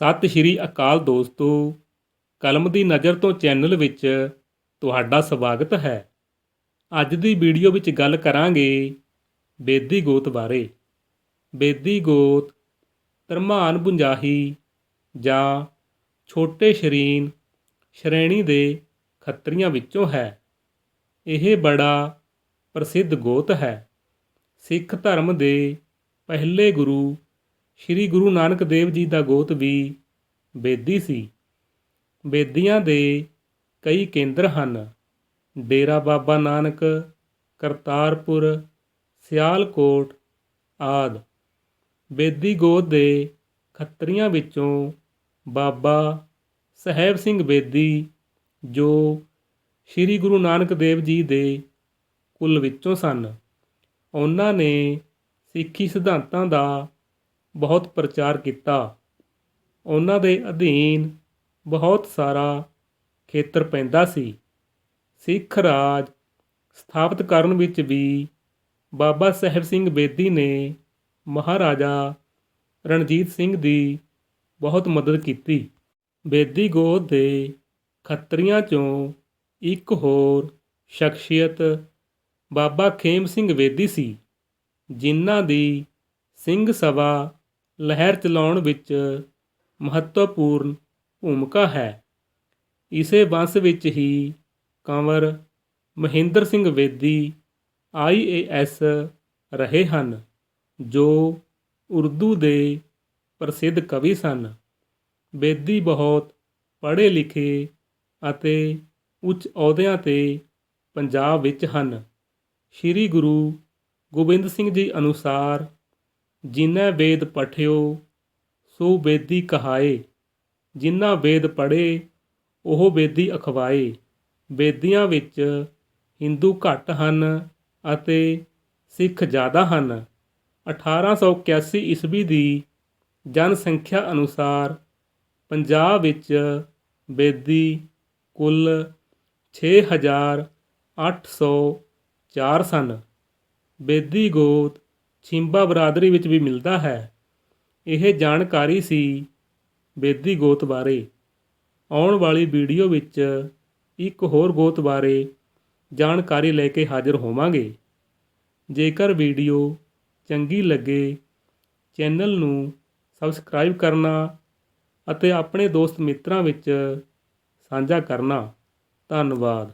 ਸਤਿ ਸ਼੍ਰੀ ਅਕਾਲ ਦੋਸਤੋ। ਕਲਮ ਦੀ ਨਜ਼ਰ ਤੋਂ ਚੈਨਲ ਵਿੱਚ ਤੁਹਾਡਾ ਸਵਾਗਤ ਹੈ। ਅੱਜ ਦੀ ਵੀਡੀਓ ਵਿੱਚ ਗੱਲ ਕਰਾਂਗੇ ਬੇਦੀ ਗੋਤ ਬਾਰੇ। ਬੇਦੀ ਗੋਤ ਧਰਮਾਨ ਬੁੰਜਾਹੀ ਜਾਂ ਛੋਟੇ ਸ਼ਰੀਨ ਸ਼੍ਰੇਣੀ ਦੇ ਖੱਤਰੀਆਂ ਵਿੱਚੋਂ ਹੈ। ਇਹ ਬੜਾ ਪ੍ਰਸਿੱਧ ਗੋਤ ਹੈ। ਸਿੱਖ ਧਰਮ ਦੇ ਪਹਿਲੇ ਗੁਰੂ ਸ੍ਰੀ ਗੁਰੂ ਨਾਨਕ ਦੇਵ ਜੀ ਦਾ ਗੋਤ ਵੀ ਬੇਦੀ ਸੀ। ਬੇਦੀਆਂ ਦੇ ਕਈ ਕੇਂਦਰ ਹਨ। ਡੇਰਾ ਬਾਬਾ ਨਾਨਕ, ਕਰਤਾਰਪੁਰ, ਸਿਆਲਕੋਟ ਆਦ। ਬੇਦੀ ਗੋਤ ਦੇ ਖੱਤਰੀਆਂ ਵਿੱਚੋਂ ਬਾਬਾ ਸਹਿਬ ਸਿੰਘ ਬੇਦੀ, ਜੋ ਸ੍ਰੀ ਗੁਰੂ ਨਾਨਕ ਦੇਵ ਜੀ ਦੇ ਕੁੱਲ ਵਿੱਚੋਂ ਸਨ। ਉਹਨਾਂ ਨੇ ਸਿੱਖੀ ਸਿਧਾਂਤਾਂ ਦਾ ਬਹੁਤ ਪ੍ਰਚਾਰ ਕੀਤਾ। ਉਹਨਾਂ ਦੇ ਅਧੀਨ ਬਹੁਤ ਸਾਰਾ ਖੇਤਰ ਪੈਂਦਾ ਸੀ। ਸਿੱਖ ਰਾਜ ਸਥਾਪਿਤ ਕਰਨ ਵਿੱਚ ਵੀ ਬਾਬਾ ਸਾਹਿਬ ਸਿੰਘ ਬੇਦੀ ਨੇ ਮਹਾਰਾਜਾ ਰਣਜੀਤ ਸਿੰਘ ਦੀ ਬਹੁਤ ਮਦਦ ਕੀਤੀ। ਬੇਦੀ ਗੋਦ ਦੇ ਖੱਤਰੀਆਂ ਚੋਂ ਇੱਕ ਹੋਰ ਸ਼ਖਸੀਅਤ ਬਾਬਾ ਖੇਮ ਸਿੰਘ ਬੇਦੀ ਸੀ, ਜਿਨ੍ਹਾਂ ਦੀ ਸਿੰਘ ਸਭਾ ਲਹਿਰ ਚਲਾਉਣ ਵਿੱਚ ਮਹੱਤਵਪੂਰਨ ਭੂਮਿਕਾ ਹੈ। ਇਸੇ ਬੰਸ ਵਿੱਚ ਹੀ ਕੰਵਰ ਮਹਿੰਦਰ ਸਿੰਘ ਵੇਦੀ ਆਈਏਐਸ ਰਹੇ ਹਨ, ਜੋ ਉਰਦੂ ਦੇ ਪ੍ਰਸਿੱਧ ਕਵੀ ਸਨ। ਬੇਦੀ ਬਹੁਤ ਪੜ੍ਹੇ ਲਿਖੇ ਅਤੇ ਉੱਚ ਅਹੁਦਿਆਂ ਤੇ ਪੰਜਾਬ ਵਿੱਚ ਹਨ। ਸ੍ਰੀ ਗੁਰੂ ਗੋਬਿੰਦ ਸਿੰਘ ਜੀ ਅਨੁਸਾਰ ਜਿਨ੍ਹਾਂ ਵੇਦ ਪਠਿਓ, ਸੋ ਬੇਦੀ ਕਹਾਏ। ਜਿਨ੍ਹਾਂ ਵੇਦ ਪੜ੍ਹੇ, ਉਹ ਬੇਦੀ ਅਖਵਾਏ। ਬੇਦੀਆਂ ਵਿੱਚ ਹਿੰਦੂ ਘੱਟ ਹਨ ਅਤੇ ਸਿੱਖ ਜ਼ਿਆਦਾ ਹਨ। 1881 ਈਸਵੀ ਦੀ ਜਨਸੰਖਿਆ ਅਨੁਸਾਰ ਪੰਜਾਬ ਵਿੱਚ ਬੇਦੀ ਕੁੱਲ 6804 ਸਨ। ਬੇਦੀ ਗੋਤ ਛਿੰਬਾ ਬਰਾਦਰੀ ਵਿੱਚ ਵੀ ਮਿਲਦਾ ਹੈ। ਇਹ ਜਾਣਕਾਰੀ ਸੀ ਬੇਦੀ ਗੋਤ ਬਾਰੇ। ਆਉਣ ਵਾਲੀ ਵੀਡੀਓ ਵਿੱਚ ਇੱਕ ਹੋਰ ਗੋਤ ਬਾਰੇ ਜਾਣਕਾਰੀ ਲੈ ਕੇ ਹਾਜ਼ਰ ਹੋਵਾਂਗੇ। ਜੇਕਰ ਵੀਡੀਓ ਚੰਗੀ ਲੱਗੇ, ਚੈਨਲ ਨੂੰ ਸਬਸਕ੍ਰਾਈਬ ਕਰਨਾ ਅਤੇ ਆਪਣੇ ਦੋਸਤ ਮਿੱਤਰਾਂ ਵਿੱਚ ਸਾਂਝਾ ਕਰਨਾ। ਧੰਨਵਾਦ।